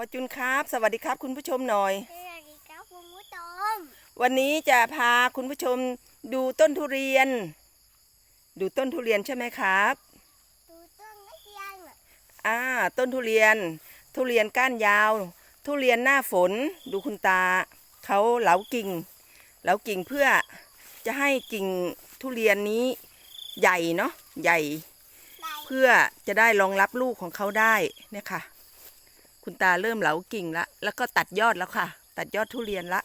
อจุนครับ สวัสดีครับคุณผู้ชมหน่อย สวัสดีครับคุณผู้ชม วันนี้จะพาคุณผู้ชมดูต้นทุเรียน ดูต้นทุเรียนใช่ไหมครับ ดูต้นไม่เทียนอ่า ต้นทุเรียน ทุเรียนก้านยาว ทุเรียนหน้าฝน ดูคุณตา เขาเหลากิ่ง เหลากิ่งเพื่อจะให้กิ่งทุเรียนนี้ใหญ่เนาะ ใหญ่ไหนเพื่อจะได้รองรับลูกของเขาได้เนี่ยค่ะ คุณตาเริ่มเหลากิ่งละ แล้วก็ตัดยอดแล้วค่ะ ตัดยอดทุเรียนละ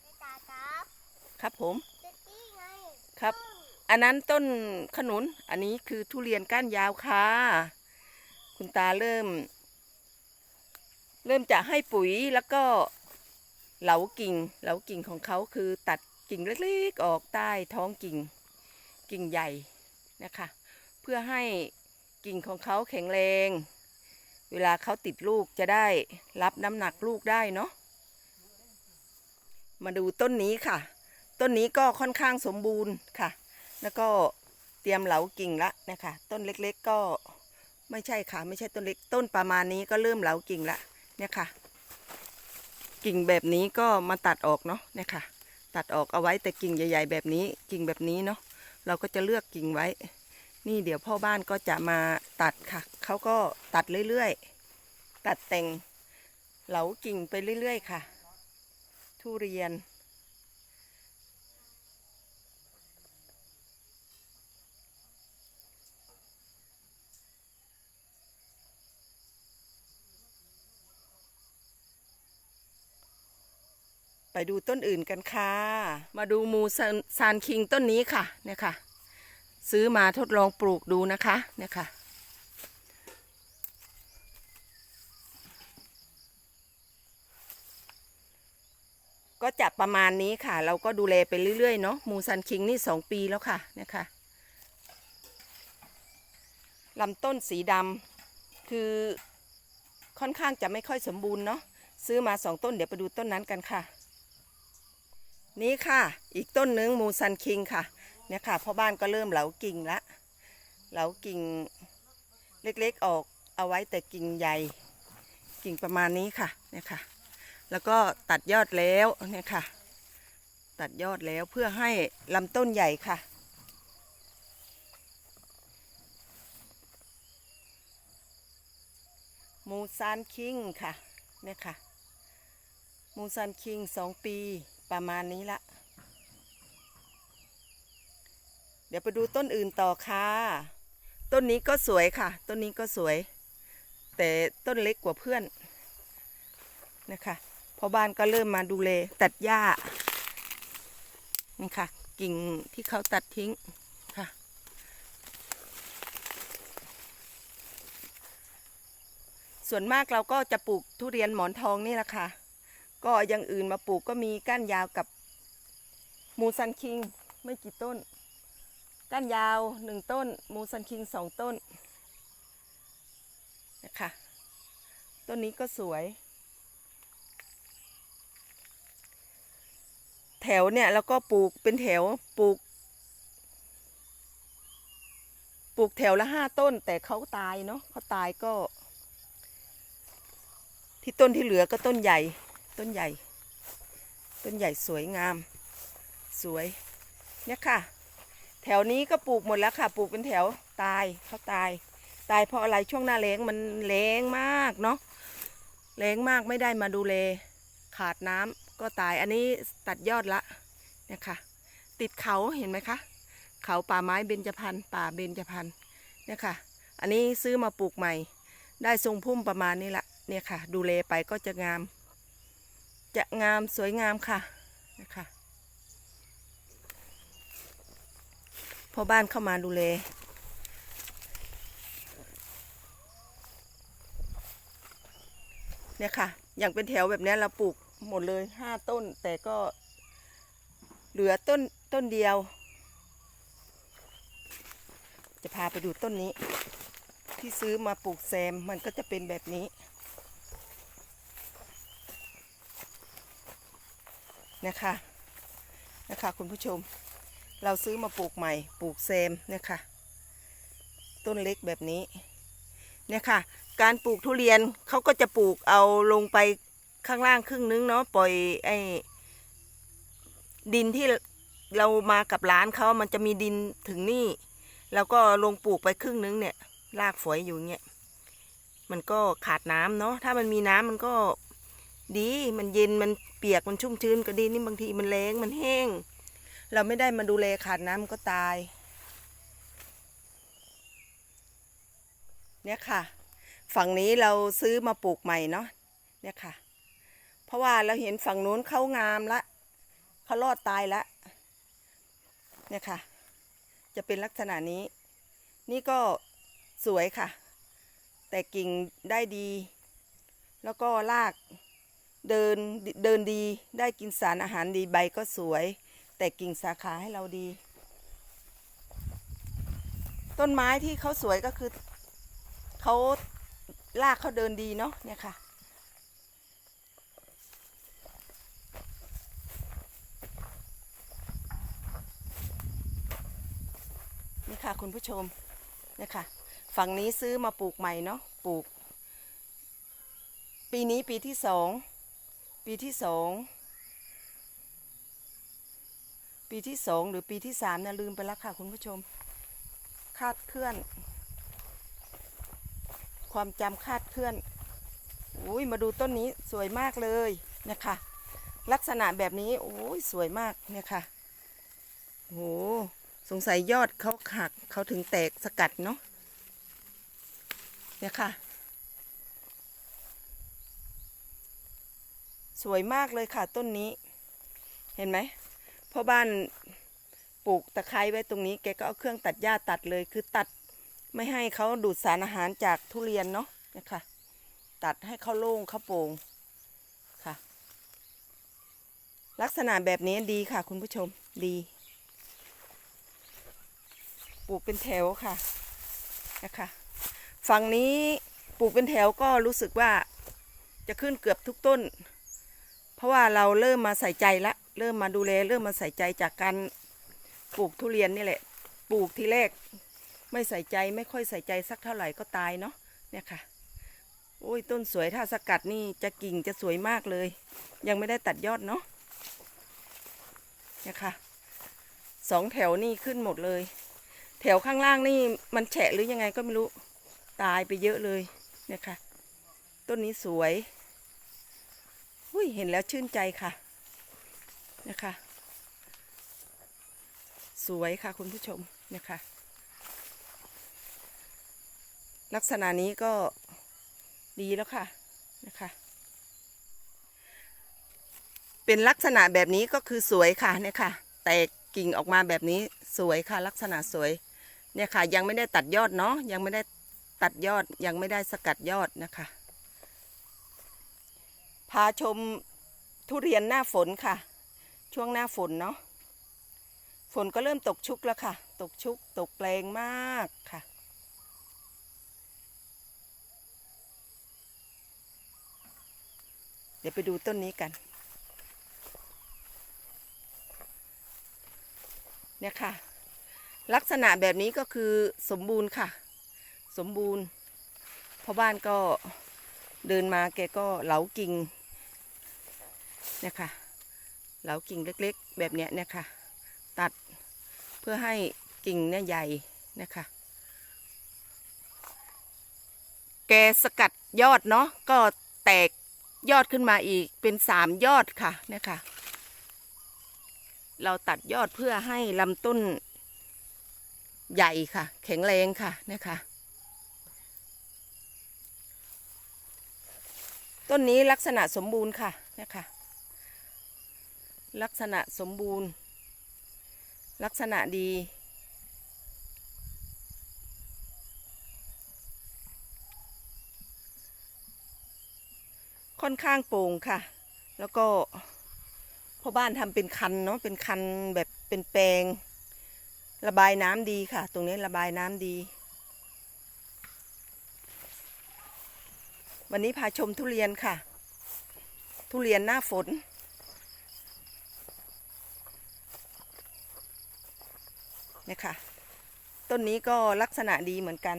ไม่ตาครับครับผม เจ๊ตี้ไงครับ อันนั้นต้นขนุน อันนี้คือทุเรียนก้านยาวค่ะ คุณตาเริ่ม เริ่มจะให้ปุ๋ยแล้วก็เหลากิ่ง เหลากิ่งของเขาคือตัดกิ่งเล็กๆออกใต้ท้องกิ่ง กิ่งใหญ่นะคะ เพื่อให้กิ่งของเขาแข็งแรง เวลาเขาติดลูกจะได้รับน้ำหนักลูกได้เนาะมาดูต้นนี้ค่ะ ต้นนี้ก็ค่อนข้างสมบูรณ์ค่ะ แล้วก็เตรียมเหลากิ่งละนะคะต้นเล็กๆก็ไม่ใช่ค่ะ ไม่ใช่ต้นเล็กต้นประมาณนี้ก็เริ่มเหลากิ่งละเนี่ยค่ะ กิ่งแบบนี้ก็มาตัดออกเนาะเนี่ยค่ะ ตัดออกเอาไว้แต่กิ่งใหญ่ ๆ แบบนี้กิ่งแบบนี้เนาะเราก็จะเลือกกิ่งไว้ นี่เดี๋ยวพ่อบ้านก็จะมาตัดค่ะ เขาก็ตัดเรื่อยๆ ตัดแต่งเหลากิ่งไปเรื่อยๆ ค่ะ ทุเรียน ไปดูต้นอื่นกันค่ะ มาดูมูซานซานคิงต้นนี้ค่ะ เนี่ยค่ะ ซื้อมาทดลองปลูกดูนะคะเนี่ยค่ะก็จะประมาณนี้ค่ะ เราก็ดูแลไปเรื่อยๆเนาะมูซันคิงนี่สองปีแล้วค่ะเนี่ยค่ะลำต้นสีดำคือค่อนข้างจะไม่ค่อยสมบูรณ์เนาะซื้อมาสองต้นเดี๋ยวไปดูต้นนั้นกันค่ะ นี่ค่ะ อีกต้นหนึ่งมูซันคิงค่ะ เนี่ยค่ะพ่อบ้านก็เริ่มเหลากิ่งละเหลากิ่งเล็กๆออกเอาไว้แต่กิ่งใหญ่ กิ่งประมาณนี้ค่ะเนี่ยค่ะ แล้วก็ตัดยอดแล้วเนี่ยค่ะ ตัดยอดแล้วเพื่อให้ลำต้นใหญ่ค่ะมูซานคิงค่ะเนี่ยค่ะ มูซานคิงสองปีประมาณนี้ละ เดี๋ยวไปดูต้นอื่นต่อค่ะ ต้นนี้ก็สวยค่ะ ต้นนี้ก็สวย แต่ต้นเล็กกว่าเพื่อนนะคะพอบ้านก็เริ่มมาดูแลตัดหญ้านี่ค่ะ กิ่งที่เขาตัดทิ้งค่ะ ส่วนมากเราก็จะปลูกทุเรียนหมอนทองนี่แหละค่ะ ก็อย่างอื่นมาปลูกก็มีก้านยาวกับมูซันคิง ไม่กี่ต้น ก้านยาวหนึ่งต้น มูซันคิงสองต้นนะคะต้นนี้ก็สวย แถวเนี่ยแล้วก็ปลูกเป็นแถวปลูก ปลูกแถวละห้าต้น แต่เขาตายเนาะเขาตายก็ ที่ต้นที่เหลือก็ต้นใหญ่ ต้นใหญ่ ต้นใหญ่สวยงาม สวยเนี่ยค่ะ ถวนี้ก็ปลูกหมดแล้วค่ะ ปลูกเป็นแถวตายเขาตาย ตายเพราะอะไรช่วงหน้าแล้งมันแล้งมากเนาะแล้งมากไม่ได้มาดูแลขาดน้ำก็ตายอันนี้ตัดยอดละเนี่ยค่ะ ติดเขาเห็นไหมคะ เขาป่าไม้เบญจพรรณป่าเบญจพรรณเนี่ยค่ะ อันนี้ซื้อมาปลูกใหม่ ได้ทรงพุ่มประมาณนี้ละเนี่ยค่ะ ดูแลไปก็จะงาม จะงามสวยงามค่ะนะคะ พอบ้านเข้ามาดูแลเนี่ยค่ะ อย่างเป็นแถวแบบนี้เราปลูกหมดเลยห้าต้น แต่ก็เหลือต้นต้นเดียว จะพาไปดูต้นนี้ ที่ซื้อมาปลูกแซมมันก็จะเป็นแบบนี้นะคะนะคะคุณผู้ชม เราซื้อมาปลูกใหม่ ปลูกแซมเนี่ยค่ะ ต้นเล็กแบบนี้ เนี่ยค่ะ การปลูกทุเรียนเขาก็จะปลูกเอาลงไปข้างล่างครึ่งนึงเนาะปล่อยไอ้ดินที่เรามากับร้านเขามันจะมีดินถึงนี่ แล้วก็ลงปลูกไปครึ่งนึงเนี่ยรากฝอยอยู่เงี้ยมันก็ขาดน้ำเนาะถ้ามันมีน้ำมันก็ดีมันเย็นมันเปียกมันชุ่มชื้นก็ดีนี่บางทีมันแรงมันแห้ง เราไม่ได้มาดูแลขาดน้ำมันก็ตาย เนี่ยค่ะ ฝั่งนี้เราซื้อมาปลูกใหม่เนาะเนี่ยค่ะ เพราะว่าเราเห็นฝั่งนู้นเขางามละเขารอดตายละเนี่ยค่ะ จะเป็นลักษณะนี้ นี่ก็สวยค่ะ แต่กิ่งได้ดี แล้วก็รากเดินเดินดีได้กินสารอาหารดีใบก็สวย แต่กิ่งสาขาให้เราดี ต้นไม้ที่เขาสวยก็คือเขารากเขาเดินดีเนาะเนี่ยค่ะ นี่ค่ะคุณผู้ชมเนี่ยค่ะ ฝั่งนี้ซื้อมาปลูกใหม่เนาะปลูก ปีนี้ปีที่สอง ปีที่สอง ปีที่สองหรือปีที่สามนะลืมไปแล้วค่ะคุณผู้ชม คาดเคลื่อน ความจำคาดเคลื่อนอุ้ยมาดูต้นนี้สวยมากเลยเนี่ยค่ะ ลักษณะแบบนี้โอ้ยสวยมากเนี่ยค่ะโอ้สงสัยยอดเขาหักเขาถึงแตกสกัดเนาะเนี่ยค่ะ สวยมากเลยค่ะต้นนี้ เห็นไหม พ่อบ้านปลูกตะไคร้ไว้ตรงนี้แกก็เอาเครื่องตัดหญ้าตัดเลย คือตัดไม่ให้เขาดูดสารอาหารจากทุเรียนเนาะนี่ยค่ะตัดให้เขาโล่งเขาโปร่งค่ะ ลักษณะแบบนี้ดีค่ะ คุณผู้ชมดี ปลูกเป็นแถวค่ะนะคะฝั่งนี้ปลูกเป็นแถวก็รู้สึกว่าจะขึ้นเกือบทุกต้น เพราะว่าเราเริ่มมาใส่ใจและ เริ่มมาดูแลเริ่มมาใส่ใจจากการปลูกทุเรียนนี่แหละ ปลูกทีแรก ไม่ใส่ใจไม่ค่อยใส่ใจสักเท่าไหร่ก็ตายเนาะเนี่ยค่ะโอ้ยต้นสวยถ้าสกัดนี่จะกิ่งจะสวยมากเลย ยังไม่ได้ตัดยอดเนาะเนี่ยค่ะสองแถวนี่ขึ้นหมดเลย แถวข้างล่างนี่มันแฉะหรือยังไงก็ไม่รู้ตายไปเยอะเลยเนี่ยค่ะ ต้นนี้สวยอุ้ยเห็นแล้วชื่นใจค่ะ นะคะ สวยค่ะคุณผู้ชมนี่ยค่ะลักษณะนี้ก็ดีแล้วค่ะนะคะ เป็นลักษณะแบบนี้ก็คือสวยค่ะเนี่ยค่ะ แตกกิ่งออกมาแบบนี้สวยค่ะ ลักษณะสวยเนี่ยค่ะ ยังไม่ได้ตัดยอดเนาะยังไม่ได้ตัดยอดยังไม่ได้สกัดยอดนะคะ พาชมทุเรียนหน้าฝนค่ะ ช่วงหน้าฝนเนาะฝนก็เริ่มตกชุกแล้วค่ะ ตกชุกตกแรงมากค่ะ เดี๋ยวไปดูต้นนี้กัน เนี่ยค่ะ ลักษณะแบบนี้ก็คือสมบูรณ์ค่ะ สมบูรณ์พ่อบ้านก็เดินมาแกก็เหลากิ่งเนี่ยค่ะ เหลากิ่งเล็กๆ แบบเนี้ยเนี่ยค่ะตัดเพื่อให้กิ่งเนี่ยใหญ่เนี่ยค่ะแกสกัดยอดเนาะก็แตกยอดขึ้นมาอีกเป็นสามยอดค่ะเนี่ยค่ะเราตัดยอดเพื่อให้ลำต้นใหญ่ค่ะ แข็งแรงค่ะเนี่ยค่ะต้นนี้ลักษณะสมบูรณ์ค่ะเนี่ยค่ะ ลักษณะสมบูรณ์ ลักษณะดี ค่อนข้างโปร่งค่ะ แล้วก็พ่อบ้านทำเป็นคันเนาะเป็นคันแบบเป็นแปลง ระบายน้ำดีค่ะ ตรงนี้ระบายน้ำดี วันนี้พาชมทุเรียนค่ะ ทุเรียนหน้าฝน เนี่ยค่ะ ต้นนี้ก็ลักษณะดีเหมือนกัน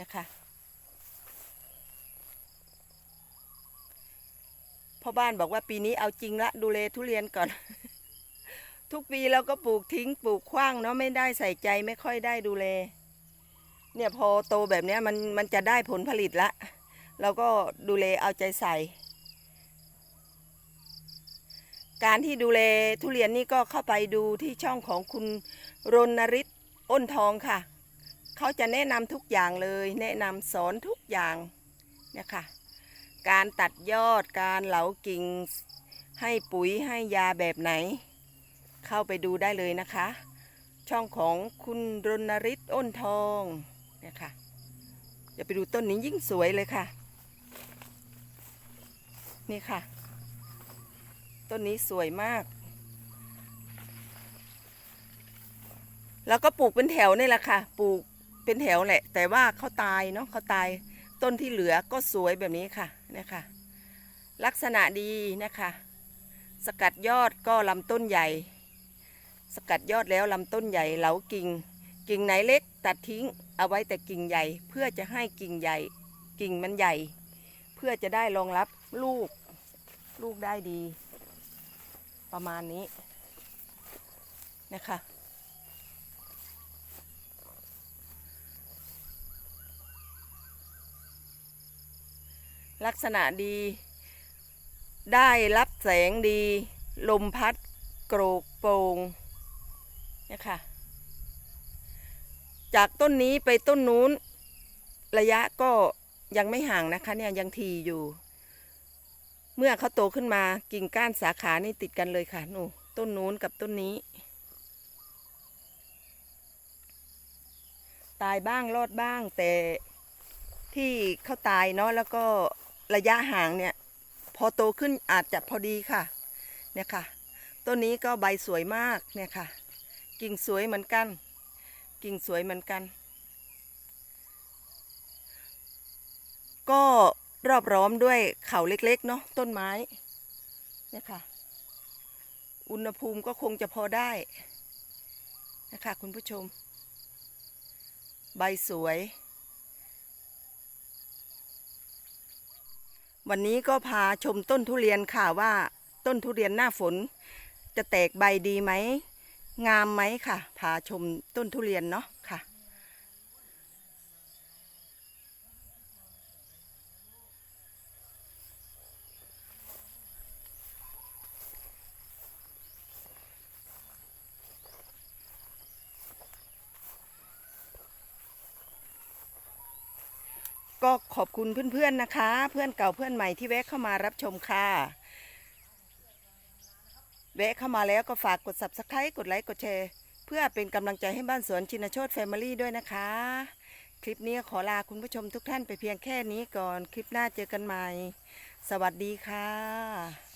นะคะพ่อบ้านบอกว่าปีนี้เอาจริงละดูเลทุเรียนก่อน ทุกปีเราก็ปลูกทิ้งปลูกคว้างเนาะไม่ได้ใส่ใจไม่ค่อยได้ดูเล เนี่ยพอโตแบบนี้มันมันจะได้ผลผลิตละเราก็ดูเลเอาใจใส่ การที่ดูแลทุเรียนนี่ก็เข้าไปดูที่ช่องของคุณรณฤทธิ์อ้นทองค่ะ เขาจะแนะนำทุกอย่างเลย แนะนำสอนทุกอย่างเนี่ยค่ะการตัดยอดการเหลากิ่ง ให้ปุ๋ยให้ยาแบบไหน เข้าไปดูได้เลยนะคะ ช่องของคุณรณฤทธิ์อ้นทองเนี่ยค่ะจะไปดูต้นนี้ยิ่งสวยเลยค่ะ นี่ค่ะ ต้นนี้สวยมาก แล้วก็ปลูกเป็นแถวนี่แหละค่ะ ปลูกเป็นแถวแหละ แต่ว่าเขาตายเนาะเขาตาย ต้นที่เหลือก็สวยแบบนี้ค่ะนะคะ ลักษณะดีนะคะ สกัดยอดก็ลำต้นใหญ่ สกัดยอดแล้วลำต้นใหญ่เหลากิ่ง กิ่งไหนเล็กตัดทิ้งเอาไว้แต่กิ่งใหญ่ เพื่อจะให้กิ่งใหญ่ กิ่งมันใหญ่ เพื่อจะได้รองรับลูกลูกได้ดี ประมาณนี้นะคะลักษณะดี ได้รับแสงดี ลมพัดโกรกโปร่งเนี่ยค่ะ จากต้นนี้ไปต้นนู้น ระยะก็ยังไม่ห่างนะคะเนี่ยยังทีอยู่ เมื่อเขาโตขึ้นมากิ่งก้านสาขานี่ติดกันเลยค่ะนูต้นนู้นกับต้นนี้ ตายบ้างรอดบ้าง แต่ที่เขาตายเนาะแล้วก็ระยะห่างเนี่ย พอโตขึ้นอาจจะพอดีค่ะ เนี่ยค่ะ ต้นนี้ก็ใบสวยมากเนี่ยค่ะ กิ่งสวยเหมือนกัน กิ่งสวยเหมือนกัน ก็ รอบร้อมด้วยเขาเล็กๆเนาะต้นไม้เนี่ยค่ะ อุณหภูมิก็คงจะพอได้นะคะคุณผู้ชม ใบสวย วันนี้ก็พาชมต้นทุเรียนค่ะว่าต้นทุเรียนหน้าฝน จะแตกใบดีไหม งามไหมค่ะ พาชมต้นทุเรียนเนาะค่ะ ก็ขอบคุณเพื่อนๆนะคะ เพื่อนเก่าเพื่อนใหม่ที่แวะเข้ามารับชมค่ะแวะเข้ามาแล้วก็ฝากกด subscribe กดไลค์กดแชร์เพื่อเป็นกำลังใจให้บ้านสวนชินโชตแฟมิลี่ด้วยนะคะ คลิปนี้ขอลาคุณผู้ชมทุกท่านไปเพียงแค่นี้ก่อน คลิปหน้าเจอกันใหม่ สวัสดีค่ะ